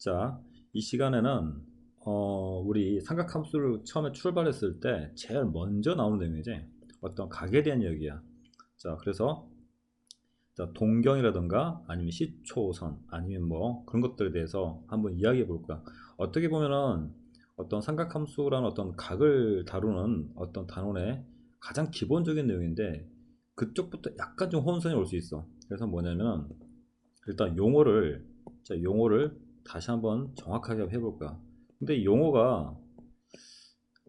자, 이 시간에는 어, 우리 삼각함수를 처음에 출발했을 때 제일 먼저 나오는 내용이지 어떤 각에 대한 이야기야. 자, 그래서 자, 동경이라든가 아니면 시초선 아니면 뭐 그런 것들에 대해서 한번 이야기해 볼 거야. 어떻게 보면은 어떤 삼각함수라는 어떤 각을 다루는 어떤 단원의 가장 기본적인 내용인데 그쪽부터 약간 좀 혼선이 올 수 있어. 그래서 뭐냐면은 일단 용어를 자, 용어를 다시 한번 정확하게 해볼 거야. 근데 이 용어가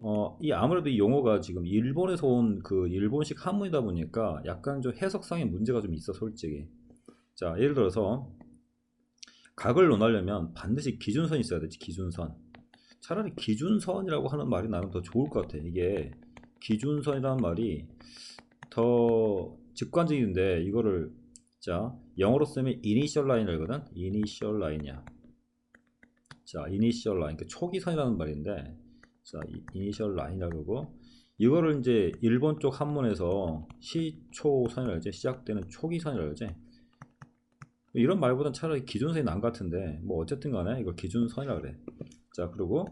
어, 이 아무래도 이 용어가 지금 일본에서 온 그 일본식 한문이다 보니까 약간 좀 해석상의 문제가 좀 있어 솔직히. 자, 예를 들어서 각을 논하려면 반드시 기준선이 있어야 되지 기준선. 차라리 기준선이라고 하는 말이 나는 더 좋을 것 같아. 이게 기준선이라는 말이 더 직관적인데 이거를 자 영어로 쓰면 이니셜 라인이거든. 이니셜 라인이야. 자, 이니셜 라인, 그 초기 선이라는 말인데, 자, 이니셜 라인이라고 그러고, 이거를 이제 일본 쪽 한문에서 시초선이라고 하지, 시작되는 초기선이라고 하지. 이런 말보단 차라리 기준선이 난 같은데, 뭐 어쨌든 간에 이걸 기준선이라고 그래. 자, 그리고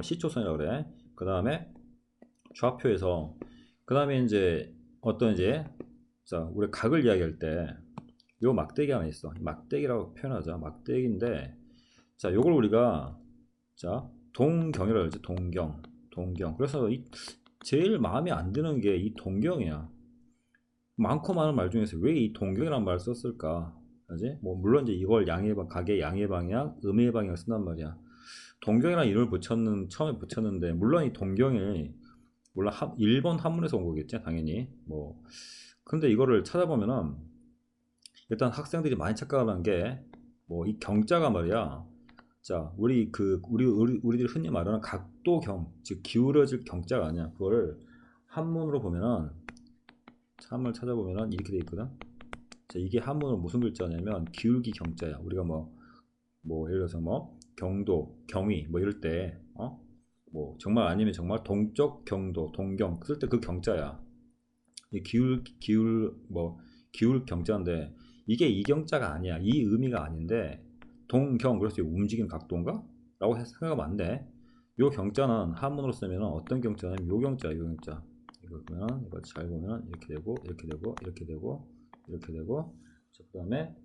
시초선이라고 그래. 그 다음에 좌표에서, 그 다음에 이제 어떤 이제, 자, 우리 각을 이야기할 때, 요 막대기 하나 있어. 막대기라고 표현하자. 막대기인데, 자, 요걸 우리가 자, 동경이라고 하지. 동경. 동경. 그래서 이 제일 마음에 안 드는 게 이 동경이야. 많고 많은 말 중에서 왜 이 동경이라는 말을 썼을까? 그지? 뭐 물론 이제 이걸 양의 방 가게 양의 방향, 음의 방향 쓴단 말이야. 동경이라는 이름을 붙였는 처음에 붙였는데 물론 이 동경이 물론 한, 일본 한문에서 온 거겠지 당연히 뭐 근데 이거를 찾아보면은 일단 학생들이 많이 착각하는 게 뭐 이 경자가 말이야 자, 우리 그 우리 우리 우리들 흔히 말하는 각도경, 즉 기울어질 경자가 아니야. 그거를 한문으로 보면은 한문을 찾아보면은 이렇게 돼 있거든. 자, 이게 한문으로 무슨 글자냐면 기울기 경자야. 우리가 뭐뭐 예를 들어서 뭐 경도, 경위 뭐 이럴 때 어? 뭐 정말 아니면 정말 동쪽 경도, 동경 쓸 때 그 경자야. 이 기울 기울 뭐 기울 경자인데 이게 이 경자가 아니야. 이 의미가 아닌데 동경 그래서 움직이는 각도인가? 라고 생각하면 안 돼. 요 경자는 한문으로 쓰면 어떤 경자냐면 요 경자, 요 경자. 이거 보면 이거 잘 보면 이렇게 되고 이렇게 되고 이렇게 되고 이렇게 되고 그 다음에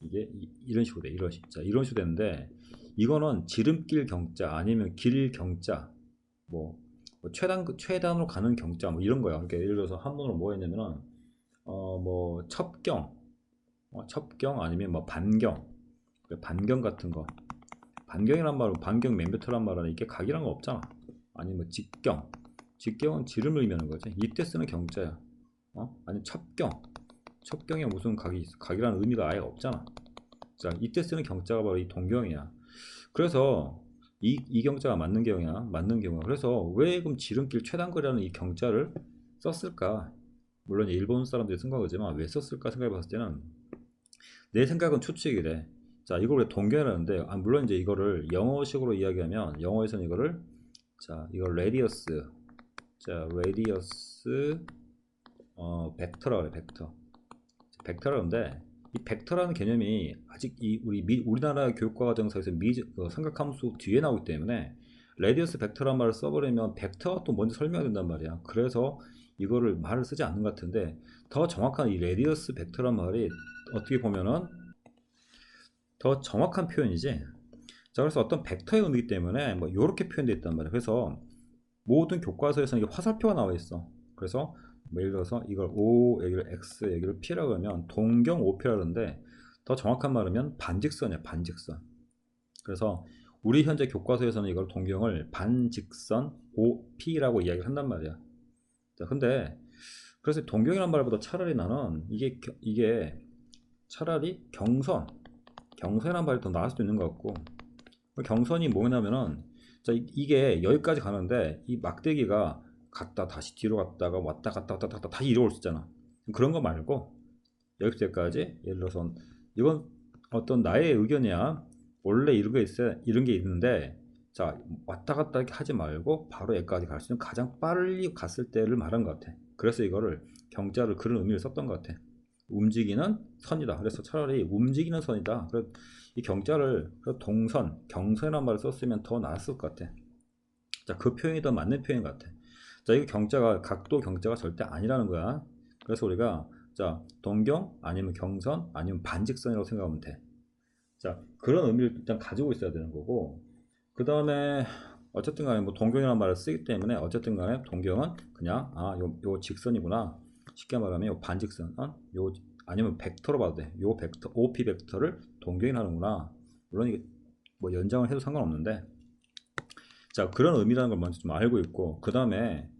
이게 이, 런 식으로 돼. 이런 식. 자, 이런 식으로 되는데 이거는 지름길 경자 아니면 길 경자 뭐, 뭐 최단 최단으로 가는 경자 뭐 이런 거야. 그러니까 예를 들어서 한문으로 뭐 했냐면은 어뭐 첩경 어, 첩경 아니면 뭐 반경 그 반경 같은 거. 반경이란 말은 반경 맨비터란 말은 이게 각이란 거 없잖아. 아니 뭐 직경. 직경은 지름을 의미하는 거지. 이때 쓰는 경자야. 어? 아니 첩경. 첩경에 무슨 각이 각이라는 의미가 아예 없잖아. 자 이때 쓰는 경자가 바로 이 동경이야. 그래서 이, 이 경자가 맞는 경우야. 맞는 경우야. 그래서 왜 그럼 지름길 최단거리라는 이 경자를 썼을까? 물론 일본 사람들이 쓴 거지만 왜 썼을까 생각해 봤을 때는 내 생각은 추측이래 자, 이걸 왜 동경이라는데, 아, 물론 이제 이거를 영어식으로 이야기하면, 영어에서는 이거를, 자, 이걸 레디어스, 자, 레디어스, 어, 벡터라 그래, 벡터. 벡터라는데, 이 벡터라는 개념이 아직 이 우리 미, 우리나라 교육과 과정에서 미, 그 삼각함수 뒤에 나오기 때문에 레디어스 벡터란 말을 써버리면 벡터가 또 먼저 설명이 된단 말이야. 그래서 이거를 말을 쓰지 않는 것 같은데 더 정확한 이 레디어스 벡터란 말이 어떻게 보면은 더 정확한 표현이지. 자, 그래서 어떤 벡터의 의미이기 때문에 뭐 이렇게 표현되어 있단 말이에요. 그래서 모든 교과서에서는 이게 화살표가 나와 있어. 그래서 뭐 예를 들어서 이걸 O, 여기를 X, 여기를 P라고 하면 동경 OP라는데 더 정확한 말이면 반직선이야, 반직선. 그래서 우리 현재 교과서에서는 이걸 동경을 반직선 OP라고 이야기를 한단 말이야. 자, 근데 그래서 동경이란 말보다 차라리 나는 이게 이게 차라리 경선 경선이란 말이 더 나을 수도 있는 것 같고 경선이 뭐냐면은 자 이게 여기까지 가는데 이 막대기가 갔다 다시 뒤로 갔다가 왔다 갔다 왔다 갔다 다시 이리 올수 있잖아. 그런 거 말고 여기까지 예를 들어서 이건 어떤 나의 의견이야. 원래 이런 게 있어 이런 게 있는데 자 왔다 갔다 하지 말고 바로 여기까지 갈 수 있는 가장 빨리 갔을 때를 말한 것 같아. 그래서 이거를 경자를 그런 의미를 썼던 것 같아 움직이는 선이다. 그래서 차라리 움직이는 선이다. 그래서 이 경자를 동선, 경선이라는 말을 썼으면 더 나았을 것 같아. 자, 그 표현이 더 맞는 표현 같아. 자, 이거 경자가 각도 경자가 절대 아니라는 거야. 그래서 우리가 자, 동경 아니면 경선 아니면 반직선이라고 생각하면 돼. 자, 그런 의미를 일단 가지고 있어야 되는 거고. 그 다음에 어쨌든 간에 뭐 동경이라는 말을 쓰기 때문에 어쨌든 간에 동경은 그냥 아, 요, 요 직선이구나. 쉽게 말하면 요 반직선, 어? 요 아니면 벡터로 봐도 돼. 요 벡터, OP 벡터를 동경이라는구나. 물론 이게 뭐 연장을 해도 상관없는데 자 그런 의미라는 걸 먼저 좀 알고 있고 그 다음에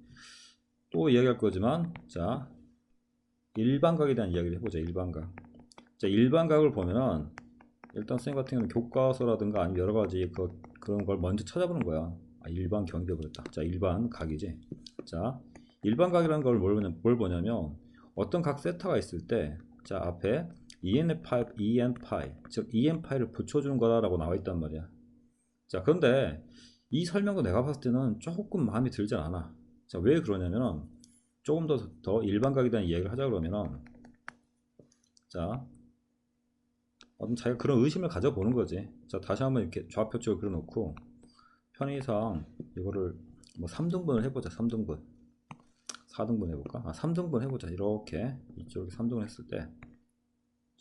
또 이야기할 거지만 자 일반각에 대한 이야기를 해보자 일반각 자 일반각을 보면은 일단 쌤 같은 경우는 교과서라든가 아니면 여러 가지 그, 그런 걸 먼저 찾아보는 거야 아, 일반 경계 버렸다 자 일반 각이지 자 일반 각이라는 걸 뭘, 뭘 보냐면 어떤 각 세타가 있을 때 자 앞에 EN파이, EN파이 즉 EN파이를 붙여주는 거다라고 나와 있단 말이야. 자 그런데 이 설명도 내가 봤을 때는 조금 마음에 들지 않아. 자 왜 그러냐면 조금 더, 더 일반 각에 대한 이야기를 하자 그러면은 자 어떤 자기가 그런 의심을 가져보는 거지. 자 다시 한번 이렇게 좌표 쪽을 그려놓고 편의상 이거를 뭐 3등분을 해보자 3등분 4등분 해볼까? 아, 3등분 해보자. 이렇게 이쪽에 3등분 했을 때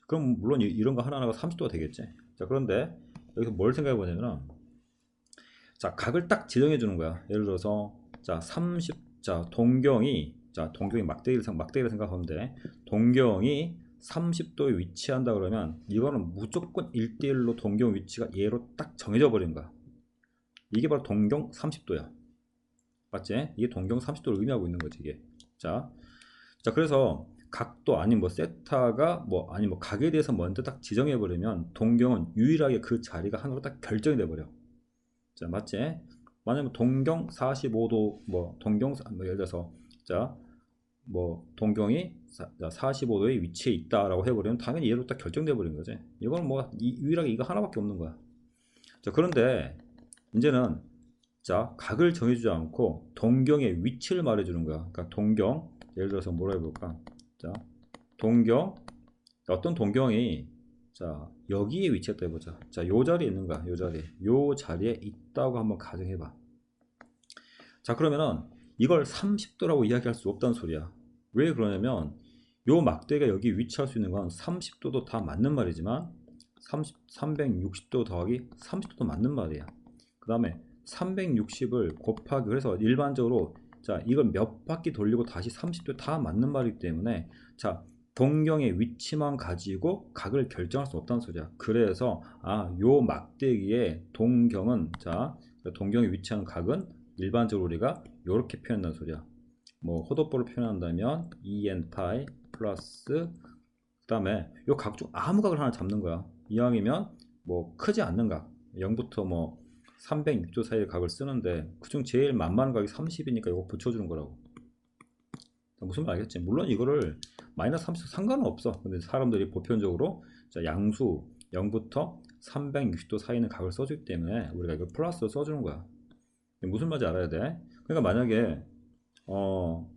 그럼 물론 이, 런 거 하나하나가 30도가 되겠지. 자 그런데 여기서 뭘 생각해 보냐면 자 각을 딱 지정해 주는 거야. 예를 들어서 자 30, 자 동경이 자 동경이 막대기를, 막대기를 생각하면 돼. 동경이 30도에 위치한다 그러면 이거는 무조건 1대1로 동경 위치가 얘로 딱 정해져 버린 거야. 이게 바로 동경 30도야. 맞지? 이게 동경 30도를 의미하고 있는 거지 이게. 자, 자 그래서 각도 아닌 뭐 세타가 뭐 아니 뭐 각에 대해서 먼저 딱 지정해 버리면 동경은 유일하게 그 자리가 하나로 딱 결정이 돼 버려. 자 맞지? 만약에 동경 45도 뭐 동경 뭐 예를 들어서 자 뭐 동경이 45도에 위치해 있다라고 해버리면 당연히 얘로 딱 결정돼 버린 거지. 이건 뭐 유일하게 이거 하나밖에 없는 거야. 자 그런데 이제는 자 각을 정해주지 않고 동경의 위치를 말해주는 거야. 그러니까 동경 예를 들어서 뭐라 해볼까? 자 동경 어떤 동경이 자 여기에 위치했다 해보자. 자 요 자리에 있는가? 요 자리 요 자리에 있다고 한번 가정해봐. 자 그러면은 이걸 30도라고 이야기할 수 없다는 소리야. 왜 그러냐면 요 막대가 여기 위치할 수 있는 건 30도도 다 맞는 말이지만 30, 360도 더하기 30도도 맞는 말이야. 그 다음에 360을 곱하기 그래서 일반적으로 자 이걸 몇 바퀴 돌리고 다시 30도 다 맞는 말이기 때문에 자 동경의 위치만 가지고 각을 결정할 수 없다는 소리야. 그래서 아요 막대기의 동경은 자 동경에 위치하는 각은 일반적으로 우리가 이렇게 표현한다는 소리야. 뭐 호도보를 표현한다면 EN파이 플러스 그 다음에 요 각 중 아무 각을 하나 잡는 거야. 이왕이면 뭐 크지 않는 각. 0부터 뭐 306도 사이의 각을 쓰는데 그중 제일 만만한 각이 30이니까 이거 붙여주는 거라고. 무슨 말 알겠지? 물론 이거를 마이너스 30 상관은 없어. 근데 사람들이 보편적으로 자, 양수 0부터 360도 사이는 각을 써주기 때문에 우리가 이걸 플러스 써주는 거야. 무슨 말인지 알아야 돼. 그러니까 만약에 어,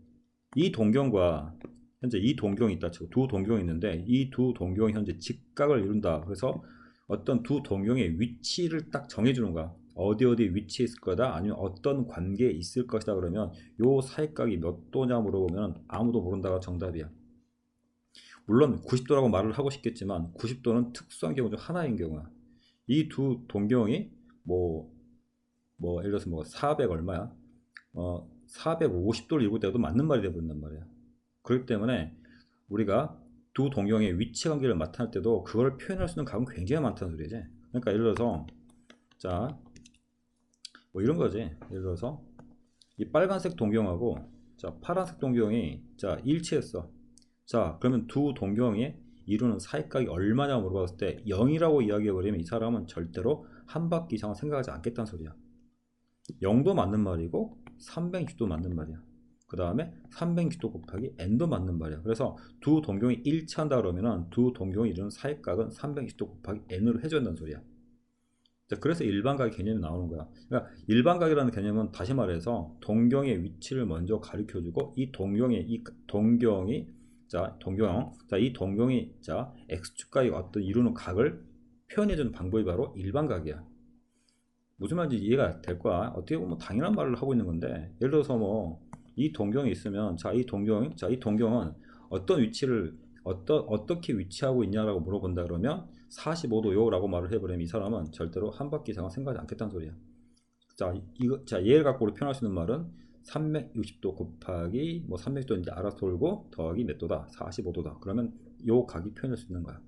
이 동경과 현재 이 동경이 있다 치고 두 동경이 있는데 이 두 동경이 현재 직각을 이룬다. 그래서 어떤 두 동경의 위치를 딱 정해주는 거야 어디 어디 위치에 있을 거다 아니면 어떤 관계에 있을 것이다 그러면 요 사이각이 몇 도냐 물어보면 아무도 모른다가 정답이야. 물론 90도라고 말을 하고 싶겠지만 90도는 특수한 경우 중 하나인 경우야. 이 두 동경이 뭐, 뭐 예를 들어서 뭐 400 얼마야? 어 450도를 이룰 때도 맞는 말이 되어버린단 말이야. 그렇기 때문에 우리가 두 동경의 위치 관계를 나타낼 때도 그걸 표현할 수 있는 각은 굉장히 많다는 소리지 그러니까 예를 들어서 자 뭐 이런 거지. 예를 들어서 이 빨간색 동경하고 자 파란색 동경이 자 일치했어. 자 그러면 두 동경이 이루는 사이각이 얼마냐 물어봤을 때 0이라고 이야기해버리면 이 사람은 절대로 한 바퀴 이상은 생각하지 않겠다는 소리야. 0도 맞는 말이고 360도 맞는 말이야. 그 다음에 360도 곱하기 n도 맞는 말이야. 그래서 두 동경이 일치한다 그러면 두 동경이 이루는 사이각은 360도 곱하기 n으로 해줘야 소리야. 자, 그래서 일반각 개념이 나오는 거야. 그러니까 일반각이라는 개념은 다시 말해서 동경의 위치를 먼저 가르쳐주고 이 동경의 이 동경이 자 동경 자이 동경이 자 x축과의 어떤 이루는 각을 표현해주는 방법이 바로 일반각이야 무슨 말인지 이해가 될 거야 어떻게 보면 당연한 말을 하고 있는 건데 예를 들어서 뭐 이 동경이 있으면 자 이 동경 자 이 동경은 어떤 위치를 어떠, 어떻게 위치하고 있냐라고 물어본다 그러면 45도요 라고 말을 해버리면 이 사람은 절대로 한 바퀴 이상은 생각하지 않겠다는 소리야 자, 이거, 자, 얘를 갖고 표현할 수 있는 말은 360도 곱하기 뭐 360도 이제 알아서 돌고 더하기 몇 도다? 45도다. 그러면 요 각이 표현할 수 있는 거야.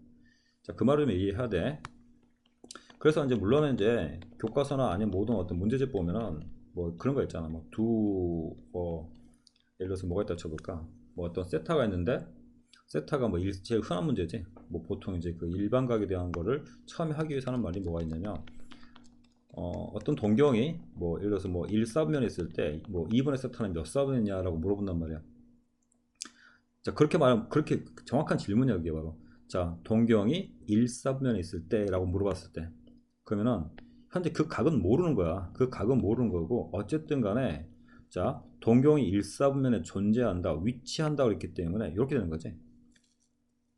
자, 그 말을 좀 이해해야 돼. 그래서 이제 물론 이제 교과서나 아니면 모든 어떤 문제집 보면은 뭐 그런 거 있잖아. 뭐 두, 뭐, 예를 들어서 뭐가 있다 쳐볼까? 뭐 어떤 세타가 있는데 세타가 뭐 일, 제일 흔한 문제지. 뭐 보통 이제 그 일반각에 대한 거를 처음에 하기 위해서 하는 말이 뭐가 있냐면 어, 어떤 동경이 뭐 예를 들어서 뭐 1사분면에 있을 때 뭐 2분의 세타는 몇 사분이냐라고 물어본단 말이야. 자 그렇게 말하면 그렇게 정확한 질문이야 그게 바로. 자 동경이 1사분면에 있을 때라고 물어봤을 때 그러면은 현재 그 각은 모르는 거야. 그 각은 모르는 거고 어쨌든 간에 자 동경이 1사분면에 존재한다 위치한다 그랬기 때문에 이렇게 되는 거지.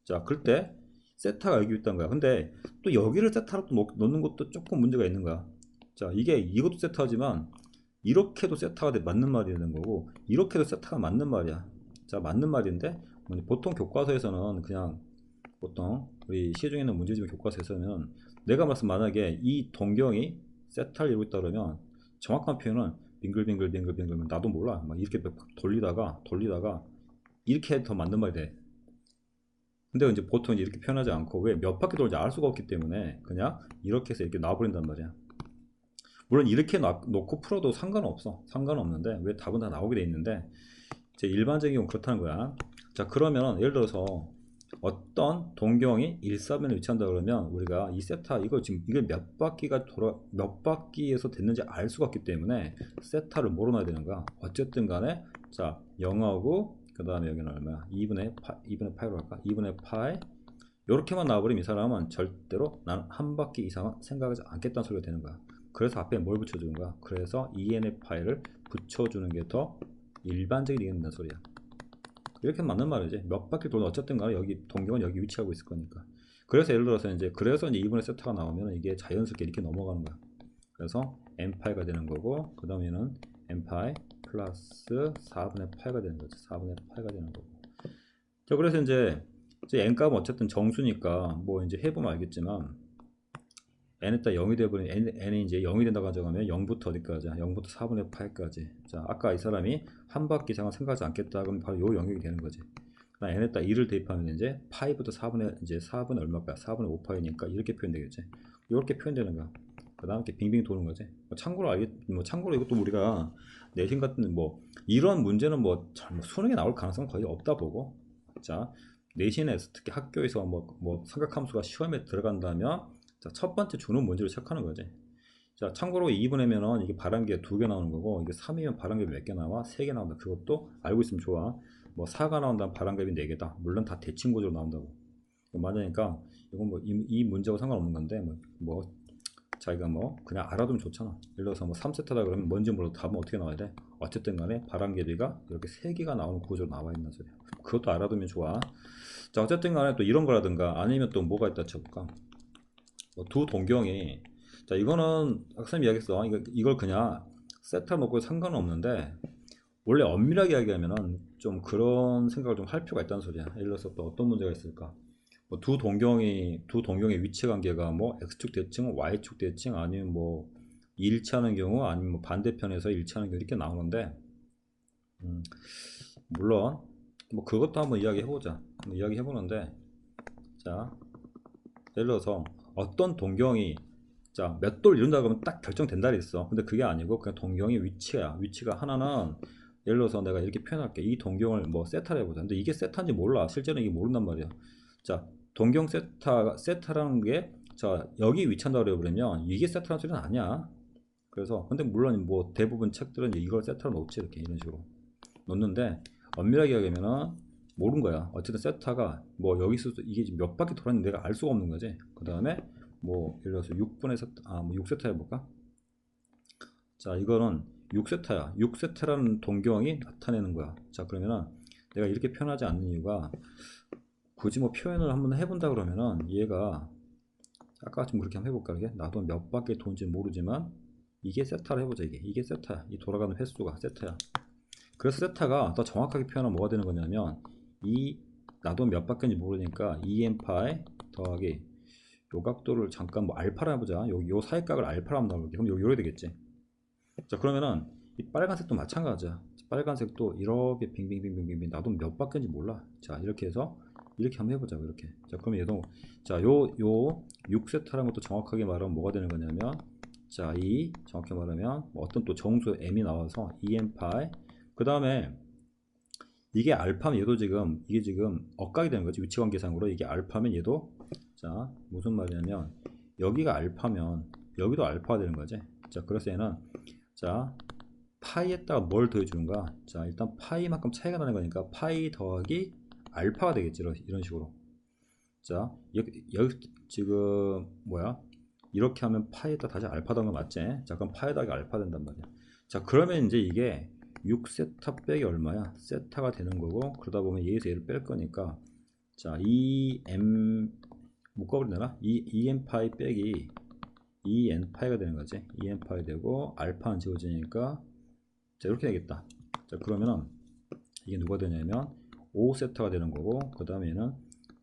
자 그럴 때 세타가 여기 있다는 거야. 근데 또 여기를 세타로 또 놓- 놓는 것도 조금 문제가 있는 거야. 자, 이게 이것도 세타지만 이렇게도 세타가 돼- 맞는 말이 되는 거고 이렇게도 세타가 맞는 말이야. 자, 맞는 말인데 뭐 보통 교과서에서는 그냥 보통 우리 시중에 있는 문제집 교과서에서는 내가 말씀 만약에 이 동경이 세타를 이루고 있다 그러면 정확한 표현은 빙글빙글 빙글빙글 나도 몰라 막 이렇게 막 돌리다가 돌리다가 이렇게 더 맞는 말이 돼. 근데 이제 보통 이렇게 표현하지 않고 왜 몇 바퀴 돌지 알 수가 없기 때문에 그냥 이렇게 해서 이렇게 놔버린단 말이야. 물론 이렇게 놔- 놓고 풀어도 상관없어. 상관없는데 왜 답은 다 나오게 돼 있는데 이제 일반적인 경우 그렇다는 거야. 자 그러면 예를 들어서 어떤 동경이 일사면에 위치한다 그러면 우리가 이 세타 이거 지금 이게 몇 바퀴가 돌아 몇 바퀴에서 됐는지 알 수가 없기 때문에 세타를 몰아놔야 되는 거야. 어쨌든 간에 자 0하고 그 다음에 여기는 얼마야? 2분의 파, 2분의 파이로 할까? 2분의 파이 이렇게만 나와버리면 이 사람은 절대로 난 한 바퀴 이상은 생각하지 않겠다는 소리가 되는 거야. 그래서 앞에 뭘 붙여주는 거야? 그래서 2n의 파이를 붙여주는 게 더 일반적인 얘기한다는 소리야. 이렇게 맞는 말이지. 몇 바퀴 돌면 어쨌든 간에 여기 동경은 여기 위치하고 있을 거니까. 그래서 예를 들어서 이제 그래서 이제 2분의 세타가 나오면 이게 자연스럽게 이렇게 넘어가는 거야. 그래서 n파이가 되는 거고 그 다음에는 n파이 플러스 4분의 8가 되는 거죠. 4분의 8가 되는 거고. 자, 그래서 이제, 이제 n 값은 어쨌든 정수니까 뭐 이제 해보면 알겠지만 n에다 0이 되버린 n, n이 이제 0이 된다고 가정하면 0부터 어디까지? 0부터 4분의 8까지. 자, 아까 이 사람이 한 바퀴 이상은 생각하지 않겠다. 그럼 바로 요 영역이 되는 거지. 그다음 n에다 2를 대입하면 이제 파이부터 4분의 이제 4분의 얼마까? 4분의 5파이니까 이렇게 표현되겠지. 이렇게 표현되는 거야. 그 다음 이렇게 빙빙 도는 거지. 뭐 참고로 알겠, 뭐 참고로 이것도 우리가 내신 같은 뭐 이런 문제는 뭐 잘- 뭐 수능에 나올 가능성은 거의 없다 보고. 자, 내신에서 특히 학교에서 뭐, 뭐 삼각함수가 시험에 들어간다면 자, 첫 번째 주는 문제를 체크하는 거지. 자, 참고로 2분이면은 이게 바람개가 두 개 나오는 거고 이게 3이면 바람개가 몇개 나와? 세 개 나온다. 그것도 알고 있으면 좋아. 뭐 4가 나온다면 바람개비 4개다. 물론 다 대칭 구조로 나온다고. 맞으니까 이건 뭐 이 문제하고 상관없는 건데 뭐, 뭐 자기가 뭐 그냥 알아두면 좋잖아. 예를 들어서 뭐 3세트다 그러면 뭔지 몰라도 답은 어떻게 나와야 돼? 어쨌든 간에 바람개비가 이렇게 세 개가 나오는 구조로 나와 있는 소리야. 그것도 알아두면 좋아. 자, 어쨌든 간에 또 이런 거라든가 아니면 또 뭐가 있다 쳐볼까? 뭐 두 동경이 자, 이거는 학생이 이야기했어. 이거, 이걸 그냥 세트 놓고 상관은 없는데 원래 엄밀하게 이야기하면은 좀 그런 생각을 좀 할 필요가 있다는 소리야. 예를 들어서 또 어떤 문제가 있을까? 뭐 두 동경이 두 동경의 위치 관계가 뭐 x축 대칭, y축 대칭 아니면 뭐 일치하는 경우 아니면 뭐 반대편에서 일치하는 경우 이렇게 나오는데 음, 물론 뭐 그것도 한번 이야기해 보자. 이야기해 보는데 자 예를 들어서 어떤 동경이 자 몇 돌 이룬다 그러면 딱 결정된다 그랬어. 근데 그게 아니고 그냥 동경의 위치야. 위치가 하나는 예를 들어서 내가 이렇게 표현할게. 이 동경을 뭐 세타를 해보자. 근데 이게 세타인지 몰라. 실제로는 이게 모른단 말이야. 자, 동경 세타, 세타라는 게, 자, 여기 위치한다고 그래버리면 이게 세타라는 소리는 아니야. 그래서, 근데 물론 뭐 대부분 책들은 이걸 세타로 놓지. 이렇게 이런 식으로. 놓는데, 엄밀하게 얘기하면은 모르는 거야. 어쨌든 세타가 뭐 여기서 이게 몇 바퀴 돌았는지 내가 알 수가 없는 거지. 그 다음에 뭐 예를 들어서 6분의 세타, 아, 뭐 6세타 해볼까? 자, 이거는 6세타야. 6세타라는 동경이 나타내는 거야. 자, 그러면은 내가 이렇게 표현하지 않는 이유가 굳이 뭐 표현을 한번 해본다 그러면은 얘가 아까 좀 그렇게 한번 해볼까 이게? 나도 몇 바퀴 돈지 모르지만 이게 세타를 해보자 이게. 이게 세타야 이 돌아가는 횟수가 세타야. 그래서 세타가 더 정확하게 표현하면 뭐가 되는 거냐면 이 나도 몇 바퀴인지 모르니까 2n파이 더하기 요 각도를 잠깐 뭐 알파라 해보자. 요, 요 사이각을 알파라 하면 나오게. 그럼 요, 요래 되겠지? 자 그러면은 이 빨간색도 마찬가지야. 빨간색도 이렇게 빙빙빙빙빙 나도 몇 바퀴인지 몰라. 자 이렇게 해서 이렇게 한번 해보자고 이렇게. 자 그럼 얘도 자요 요 6세타라는 것도 정확하게 말하면 뭐가 되는 거냐면 자 이 정확히 말하면 뭐 어떤 또 정수 m이 나와서 2n파이 그 다음에 이게 알파면 얘도 지금 이게 지금 엇각이 되는 거지 위치관계상으로. 이게 알파면 얘도 자 무슨 말이냐면 여기가 알파면 여기도 알파가 되는 거지. 자 그래서 얘는 자 파이에다가 뭘 더해주는가? 자 일단 파이만큼 차이가 나는 거니까 파이 더하기 알파가 되겠지 이런, 식으로. 자 여기, 지금 뭐야? 이렇게 하면 파이에다 다시 알파 더하는 거 맞지? 자 그럼 더하기 알파 된단 말이야. 자 그러면 이제 이게 6세타 빼기 얼마야? 세타가 되는 거고 그러다 보면 얘에서 얘를 뺄 거니까. 자 2m 묶어버리나? 2n 파이 빼기 2n 파이가 되는 거지. 2n 파이 되고 알파는 지워지니까 자 이렇게 되겠다. 자 그러면은 이게 누가 되냐면 5세타가 되는 거고 그 다음에는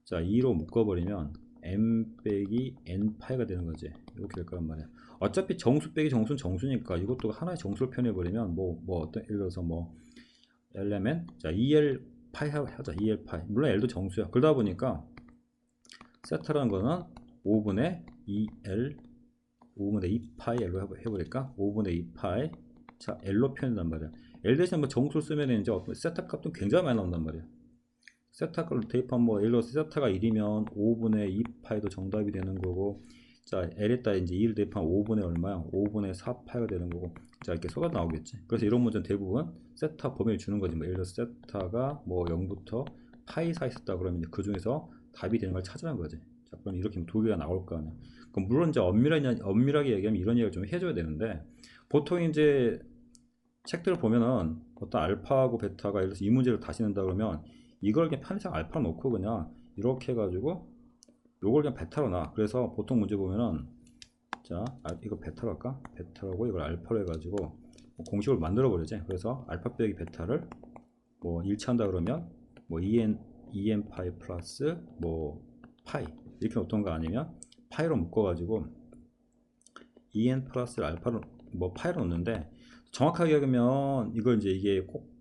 자 2로 묶어버리면 m 빼기 n 파이가 되는 거지. 이렇게 될 거란 말이야. 어차피 정수 빼기 정수는 정수니까 이것도 하나의 정수를 표현해버리면 뭐 뭐 어떤 예를 들어서 뭐 엘레멘 자 2l 파이 하- 하자. 2l 파이. 물론 l도 정수야. 그러다 보니까 세타라는 거는 5분의 2l 5분의 2파이 L로 해버- 해버릴까? 5분의 2파이. 자 L로 표현한단 말이야. L 대신 뭐 정수를 쓰면 이제 세타 값도 굉장히 많이 나온단 말이야 세타 값을 대입하면 뭐 예를 들어서 세타가 1이면 5분의 2파이도 정답이 되는 거고 자 L에다 이제 2를 대입하면 5분의 얼마야? 5분의 4파이가 되는 거고 자 이렇게 쏟아 나오겠지. 그래서 이런 문제는 대부분 세타 범위를 주는 거지. 뭐 예를 들어서 세타가 뭐 0부터 파이 사이 있었다 그러면 이제 그 중에서 답이 되는 걸 찾으라는 거지. 자 그럼 이렇게 두 개가 나올 거 아니야. 그럼 물론 이제 엄밀하게, 엄밀하게 얘기하면 이런 얘기를 좀 해줘야 되는데 보통 이제 책들을 보면은 어떤 알파하고 베타가 예를 들어서 이 문제를 다시 낸다 그러면 이걸 그냥 편의상 알파 놓고 그냥 이렇게 해가지고 요걸 그냥 베타로 놔. 그래서 보통 문제 보면은 자 아, 이거 베타로 할까? 베타라고 이걸 알파로 해가지고 뭐 공식을 만들어 버리지. 그래서 알파 빼기 베타를 뭐 일치한다 그러면 뭐 2n 2n 파이 플러스 뭐 파이 이렇게 놓던가 아니면 파이로 묶어가지고 2n 플러스 알파로 뭐 파이로 놓는데 정확하게 하면 이걸 이제 이게 꼭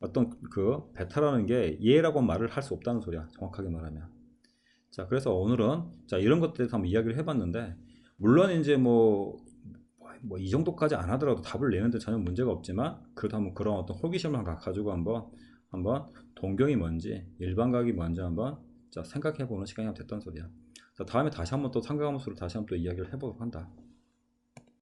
어떤 그 베타라는 게 얘라고 말을 할 수 없다는 소리야 정확하게 말하면 자 그래서 오늘은 자 이런 것들에 대해서 한번 이야기를 해봤는데 물론 이제 뭐 뭐 이 정도까지 안 하더라도 답을 내는데 전혀 문제가 없지만 그래도 한번 그런 어떤 호기심을 가- 가지고 한번 한번 동경이 뭔지 일반각이 뭔지 한번 자 생각해 보는 시간이 됐던 소리야. 자 다음에 다시 한번 또 삼각함수를 다시 한번 또 이야기를 해보도록 한다.